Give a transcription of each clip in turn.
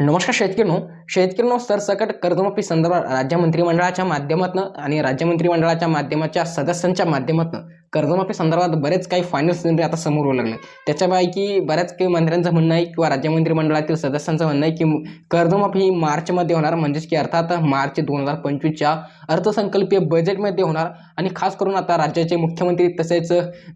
नमस्कार शेतकऱ्यांनो शेतकऱ्यांनो सरसकट कर्जमाफी संदर्भात राज्य मंत्रिमंडळाच्या माध्यमातून आणि राज्य मंत्रिमंडळाच्या माध्यमाच्या सदस्यांच्या माध्यमातून कर्जमाफी संदर्भात बरेच काही फायनल निर्णय आता समोर येऊ लागले. त्याच्यापैकी बऱ्याच काही मंत्र्यांचं म्हणणं आहे किंवा राज्य मंत्रिमंडळातील सदस्यांचं म्हणणं आहे की कर्जमाफी ही मार्चमध्ये होणार म्हणजेच की अर्थात मार्च दोन हजार पंचवीसच्या अर्थसंकल्पीय बजेटमध्ये होणार. आणि खास करून आता राज्याचे मुख्यमंत्री तसेच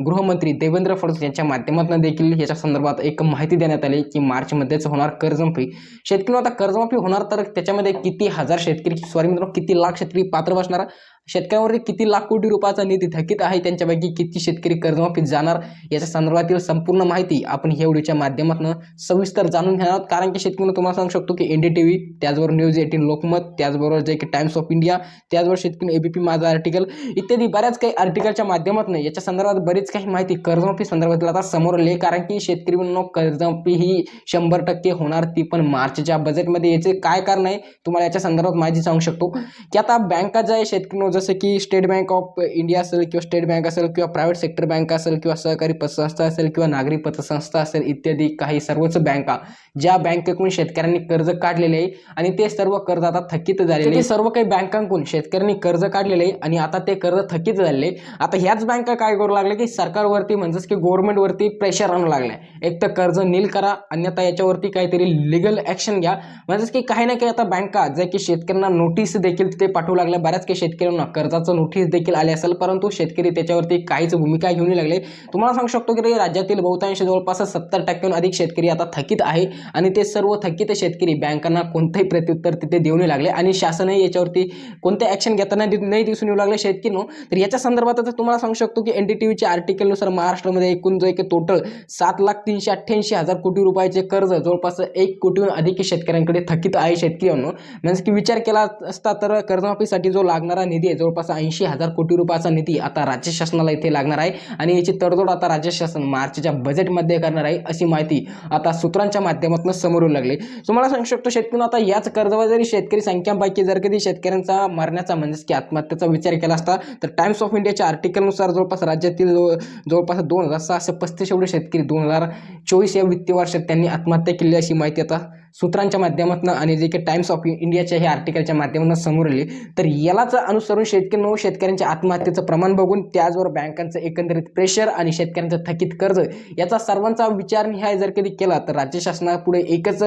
गृहमंत्री देवेंद्र फडणवीस यांच्या माध्यमातून देखील याच्या संदर्भात एक माहिती देण्यात आली की मार्चमध्येच होणार कर्जमाफी. शेतकरी आता कर्जमाफी होणार तर त्याच्यामध्ये किती हजार शेतकरी सॉरी मित्रांनो किती लाख शेतकरी पात्र बसणार? शेतकऱ्यांवरती किती लाख कोटी रुपयाचा निधी थकीत आहे त्यांच्यापैकी किती शेतकरी कर्जमाफीत जाणार याच्या संदर्भातील संपूर्ण माहिती आपण ह्या व्हिडिओच्या माध्यमातून सविस्तर जाणून घेणार आहोत. कारण की शेतकऱ्यांना तुम्हाला सांगू शकतो की एन डी टी व्ही त्याचबरोबर न्यूज एटीन लोकमत त्याचबरोबर जे की टाइम्स ऑफ इंडिया त्याचबरोबर शेतकरी एबीपी माझा आर्टिकल इत्यादी बऱ्याच काही आर्टिकलच्या माध्यमातून याच्या संदर्भात बरीच काही माहिती कर्जमाफी संदर्भातील आता समोर आली कारण की शेतकरी कर्जमाफी ही शंभर टक्के होणार ती पण मार्चच्या बजेटमध्ये याचे काय कारण आहे? तुम्हाला याच्या संदर्भात माहिती सांगू शकतो. की आता बँका ज्या आहे शेतकरी जसं की स्टेट बँक ऑफ इंडिया असेल किंवा स्टेट बँक असेल किंवा प्रायव्हेट सेक्टर बँक असेल किंवा सहकारी पतसंस्था असेल किंवा नागरी पतसंस्था असेल इत्यादी काही सर्वच बँका ज्या बँकेकडून शेतकऱ्यांनी कर्ज काढलेले आहे आणि ते सर्व कर्ज आता थकीत झालेले. सर्व काही बँकांकडून शेतकऱ्यांनी कर्ज काढलेले आहे आणि आता ते कर्ज थकीत झालेले. आता ह्याच बँका काय करू लागले की सरकारवरती म्हणजेच की गव्हर्नमेंटवरती प्रेशर आणू लागलाय एक तर कर्ज नील करा अन्यथा याच्यावरती काहीतरी लिगल ऍक्शन घ्या म्हणजेच की काही ना काही आता बँका जे की शेतकऱ्यांना नोटीस देखील तिथे पाठवू लागल्या बऱ्याच काही शेतकऱ्यांना कर्जाचं नोटीस देखील आले असेल परंतु शेतकरी त्याच्यावरती काहीच भूमिका घेऊन लागले. तुम्हाला सांगू शकतो की राज्यातील बहुतांश जवळपास सत्तर टक्क्याहून अधिक शेतकरी आता थकीत आहे आणि ते सर्व थकीत शेतकरी बँकांना कोणतंही प्रत्युत्तर तिथे देऊ लागले आणि शासनही याच्यावरती कोणते ॲक्शन घेताना दि- नाही दिसून येऊ लागले शेतकरी. तर याच्या संदर्भात तुम्हाला सांगू शकतो की एन डी टी व्हीच्या आर्टिकलनुसार महाराष्ट्रामध्ये एकूण जो एक टोटल सात लाख तीनशे अठ्ठ्याऐंशी हजार कोटी रुपयाचे कर्ज जवळपास एक कोटीहून अधिक शेतकऱ्यांकडे थकीत आहे शेतकऱ्यांनो म्हणजे की विचार केला असता तर कर्जमाफीसाठी जो लागणारा निधी आहे जवळपास ऐंशी हजार कोटी रुपयाचा निधी आता राज्य शासनाला इथे लागणार आहे. आणि याची तडजोड आता राज्य शासन मार्चच्या बजेटमध्ये करणार आहे अशी माहिती आता सूत्रांच्या माध्यमातून समोर येऊ लागली. तुम्हाला सांगू शकतो शेतकरी आता याच कर्जबाजारी शेतकरी संख्यांपैकी जर कधी शेतकऱ्यांचा मरण्याचा म्हणजेच की आत्महत्येचा विचार केला असता तर टाइम्स ऑफ इंडियाच्या आर्टिकलनुसार जवळपास राज्यातील जवळ- जवळपास दोन हजार सहाशे पस्तीस एवढे शेतकरी दोन हजार चोवीस या वित्तीय वर्षात त्यांनी आत्महत्या केली अशी माहिती आता सूत्रांच्या माध्यमातून आणि जे काही टाइम्स ऑफ इंडियाच्या हे आर्टिकलच्या माध्यमातून समोर आले. तर यालाच अनुसरून शेतकरी शेतकऱ्यांच्या आत्महत्येचं प्रमाण बघून त्याचबरोबर बँकांचं एकंदरीत प्रेशर आणि शेतकऱ्यांचं थकीत कर्ज याचा सर्वांचा विचार निहाय जर कधी केला तर राज्य शासनापुढे एकच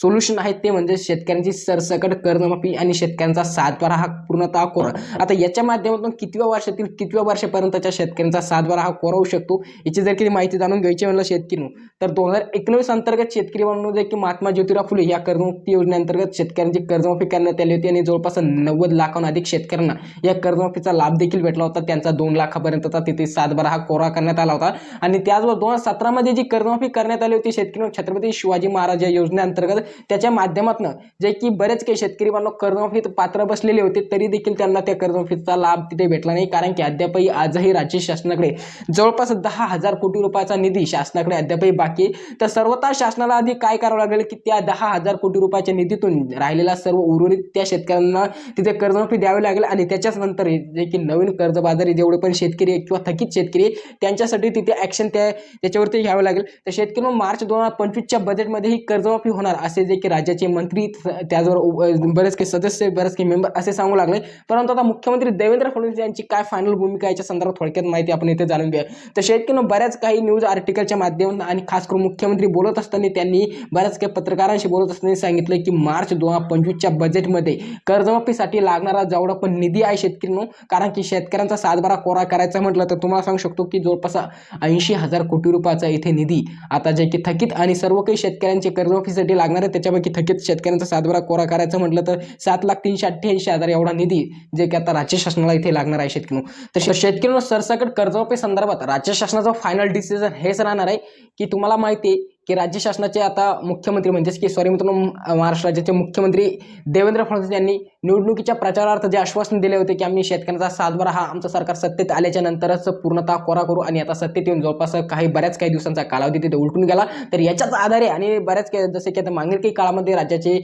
सोल्युशन आहे ते म्हणजे शेतकऱ्यांची सरसकट कर्जमाफी आणि शेतकऱ्यांचा सातबारा हा पूर्णतः कोरा. आता याच्या माध्यमातून कितव्या वर्षातील कितव्या वर्षापर्यंतच्या शेतकऱ्यांचा सातबारा हा कोरा होऊ शकतो याची जर कधी माहिती जाणून घ्यायची म्हणलं शेतकरी तर दोन हजार एकोणवीस अंतर्गत शेतकरी म्हणून जे की महात्मा ज्योतिराव फुले या कर्जमुक्ती योजनेअंतर्गत शेतकऱ्यांची कर्जमाफी करण्यात आली होती आणि जवळपास नव्वद लाखाहून अधिक शेतकऱ्यांना या कर्जमाफीचा लाभ देखील भेटला होता. त्यांचा दोन लाखापर्यंतचा तिथे सातबारा हा कोरा करण्यात आला होता. आणि त्याचबरोबर दोन हजार सतरामध्ये जी कर्जमाफी करण्यात आली होती शेतकरी छत्रपती शिवाजी महाराज या योजनेअंतर्गत त्याच्या माध्यमातून जे की बरेच काही शेतकरी बांधव कर्जमाफीत पात्र बसलेले होते तरी देखील त्यांना त्या कर्जमाफीचा लाभ तिथे भेटला नाही. कारण की अद्यापही आजही राज्य शासनाकडे जवळपास दहा हजार कोटी रुपयाचा निधी शासनाकडे अद्यापही बाकी तर सर्वता शासनाला आधी काय करावं लागेल की त्या दहा हजार कोटी रुपयाच्या निधीतून राहिलेला सर्व उर्वरित त्या शेतकऱ्यांना तिथे कर्जमाफी द्यावी लागेल आणि त्याच्याच नंतर जे की नवीन कर्जबाजारी जेवढे पण शेतकरी आहे किंवा थकीत शेतकरी आहे त्यांच्यासाठी तिथे ॲक्शन त्या त्याच्यावरती घ्यावं लागेल. तर शेतकरी मार्च दोन हजार पंचवीसच्या बजेटमध्ये ही कर्जमाफी होणार असे जे की राज्याचे मंत्री त्याचबरोबर बरेच काही सदस्य बरेच काही मेंबर असे सांगू लागले. परंतु आता मुख्यमंत्री देवेंद्र फडणवीस यांची काय फायनल भूमिका याच्या संदर्भात थोडक्यात माहिती आपण इथे जाणून घेऊया. तर शेतकरी बऱ्याच काही न्यूज आर्टिकलच्या माध्यमातून आणि खास करून मुख्यमंत्री बोलत असताना त्यांनी बऱ्याच काही पत्रकारांशी बोलत असताना सांगितलं की मार्च दोन हजार पंचवीसच्या बजेटमध्ये कर्जमाफीसाठी लागणारा जेवढा पण निधी आहे शेतकऱ्यांनो कारण की शेतकऱ्यांचा सातबारा कोरा करायचा म्हटलं तर तुम्हाला सांगू शकतो की जवळपास ऐंशी हजार कोटी रुपयाचा इथे निधी आता जे की थकीत आणि सर्व काही शेतकऱ्यांचे कर्जमाफीसाठी लागणार आहे त्याच्यापैकी थकीत शेतकऱ्यांचा सातबारा कोरा करायचा म्हटलं तर सात लाख तीनशे अठ्ठ्याऐंशी हजार एवढा निधी जे की आता राज्य शासनाला इथे लागणार आहे शेतकरी तर शेतकऱ्यांना सरसकट कर्जमाफी संदर्भात राज्य शासनाचा फायनल डिसिजन हेच राहणार आहे की तुम्हाला माहिती आहे की राज्य शासनाचे आता मुख्यमंत्री म्हणजेच की सॉरी मित्रांनो महाराष्ट्र राज्याचे मुख्यमंत्री देवेंद्र फडणवीस यांनी निवडणुकीच्या प्रचारार्थ जे आश्वासन दिले होते की आम्ही शेतकऱ्यांचा सातबारा हा आमचं सरकार सत्तेत आल्याच्या नंतरच पूर्णतः कोरा करू आणि आता सत्तेत येऊन जवळपास काही बऱ्याच काही दिवसांचा कालावधी तिथे उलटून गेला. तर याच्याच आधारे आणि बऱ्याच काही जसे की आता मागील काही काळामध्ये राज्याचे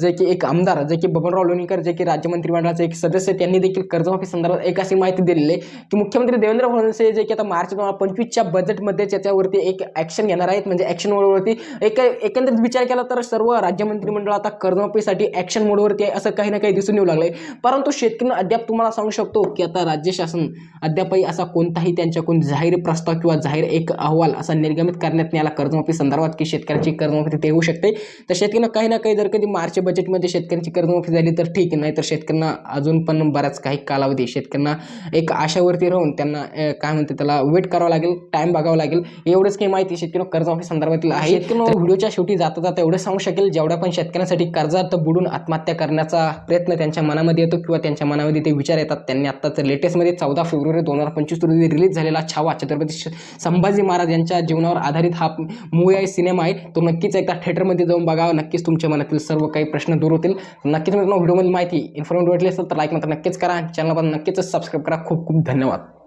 जे की एक आमदार जे की बबनराव लोणीकर जे की राज्य मंत्रिमंडळाचे एक सदस्य त्यांनी देखील कर्जमाफी संदर्भात एक अशी माहिती दिलेली आहे की मुख्यमंत्री देवेंद्र फडणवीस जे की आता मार्च दोन हजार पंचवीसच्या बजेटमध्ये त्याच्यावरती एक ॲक्शन घेणार आहेत. म्हणजे ॲक्शनवर मोडवरती. एक एकंदरीत विचार केला तर सर्व राज्य मंत्रिमंडळ आता कर्जमाफीसाठी ॲक्शन मोडवरती आहे असं काही ना काही दिसून येऊ लागलंय. परंतु शेतकऱ्यांना अद्याप तुम्हाला सांगू शकतो की आता राज्य शासन अद्यापही असा कोणताही त्यांच्याकडून जाहीर प्रस्ताव किंवा जाहीर एक अहवाल असा निर्गमित करण्यात याला आला. कर्जमाफी संदर्भात की शेतकऱ्यांची कर्जमाफी ते होऊ शकते. तर शेतकऱ्यांना काही ना काही जर कधी मार्च बजेटमध्ये शेतकऱ्यांची कर्जमाफी झाली तर ठीक आहे. नाही तर शेतकऱ्यांना अजून पण बराच काही कालावधी शेतकऱ्यांना एक आशावरती राहून त्यांना काय म्हणते त्याला वेट करावं लागेल टाईम बघावा लागेल. एवढंच काही माहिती शेतकऱ्यांना कर्जमाफी संदर्भातील आहे. शेतकरी व्हिडिओच्या शेवटी जाता जाता एवढं सांगू शकेल जेवढ्या पण शेतकऱ्यांसाठी कर्जात बुडून आत्महत्या करण्याचा प्रयत्न त्यांच्या मनामध्ये येतो किंवा त्यांच्या मनामध्ये ते विचार येतात. त्यांनी आत्ताच लेटेस्टमध्ये चौदा फेब्रुवारी दोन हजार पंचवीस रोजी रिलीज झालेला छावा छत्रपती संभाजी महाराज यांच्या जीवनावर आधारित हा मूवी आहे सिनेमा आहे. तो नक्कीच एकदा थिएटरमध्ये जाऊन बघावा. नक्कीच तुमच्या मनातील सर्व काही प्रश्न दूर होतील. नक्कीच मित्रांनो व्हिडिओमध्ये माहिती इन्फॉर्मेटिव्ह वाटली असेल तर लाईक मात्र नक्कीच करा. चॅनल पण नक्कीच सबस्क्राईब करा. खूप खूप धन्यवाद.